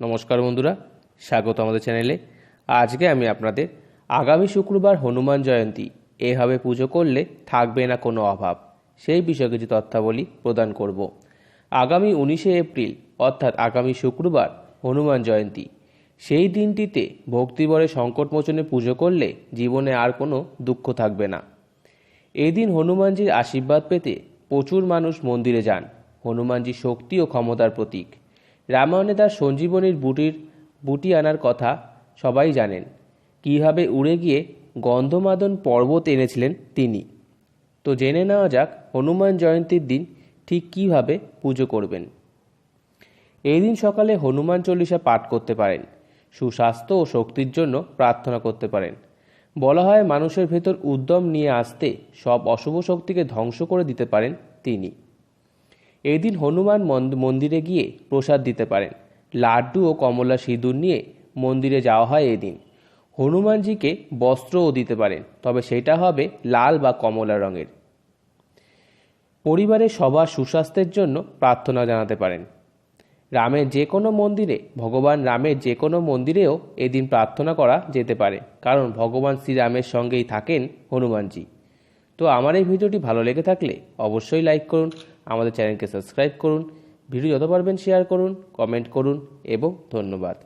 নমস্কার বন্ধুরা, স্বাগত আমাদের চ্যানেলে। আজকে আমি আপনাদের আগামী শুক্রবার হনুমান জয়ন্তী, এভাবে পুজো করলে থাকবে না কোনো অভাব, সেই বিষয়ে কিছু তথ্যাবলী প্রদান করব। আগামী উনিশে এপ্রিল, অর্থাৎ আগামী শুক্রবার হনুমান জয়ন্তী, সেই দিনটিতে ভক্তিবরে সংকটমোচনে পুজো করলে জীবনে আর কোনো দুঃখ থাকবে না। এই দিন হনুমানজির আশীর্বাদ পেতে প্রচুর মানুষ মন্দিরে যান হনুমানজি শক্তি ও ক্ষমতার প্রতীক। রামায়ণে তার সঞ্জীবনীর বুটির, বুটি আনার কথা সবাই জানেন। কীভাবে উড়ে গিয়ে গন্ধমাদন পর্বত এনেছিলেন তিনি। তো জেনে নেওয়া যাক হনুমান জয়ন্তীর দিন ঠিক কীভাবে পুজো করবেন। এই দিন সকালে হনুমান চল্লিশা পাঠ করতে পারেন। সুস্বাস্থ্য ও শক্তির জন্য প্রার্থনা করতে পারেন। বলা হয় মানুষের ভেতর উদ্যম নিয়ে আসতে সব অশুভ শক্তিকে ধ্বংস করে দিতে পারেন তিনি। এই দিন হনুমান মন্দ- মন্দিরে গিয়ে প্রসাদ দিতে পারেন। লাড্ডু ও কমলা সিঁদুর নিয়ে মন্দিরে যাওয়া হয় এদিন। হনুমানজিকে বস্ত্রও দিতে পারেন, তবে সেটা হবে লাল বা কমলা রঙের। পরিবারের সবার সুস্বাস্থ্যের জন্য প্রার্থনা জানাতে পারেন। রামের যে কোনো মন্দিরে, ভগবান রামের যে কোনো মন্দিরেও এদিন প্রার্থনা করা যেতে পারে, কারণ ভগবান শ্রীরামের সঙ্গেই থাকেন হনুমানজি। তো আমার এই ভিডিওটি ভালো লেগে থাকলে অবশ্যই লাইক করুন আমাদের চ্যানেলকে সাবস্ক্রাইব করুন ভিডিও যত পারবেন শেয়ার করুন কমেন্ট করুন এবং ধন্যবাদ।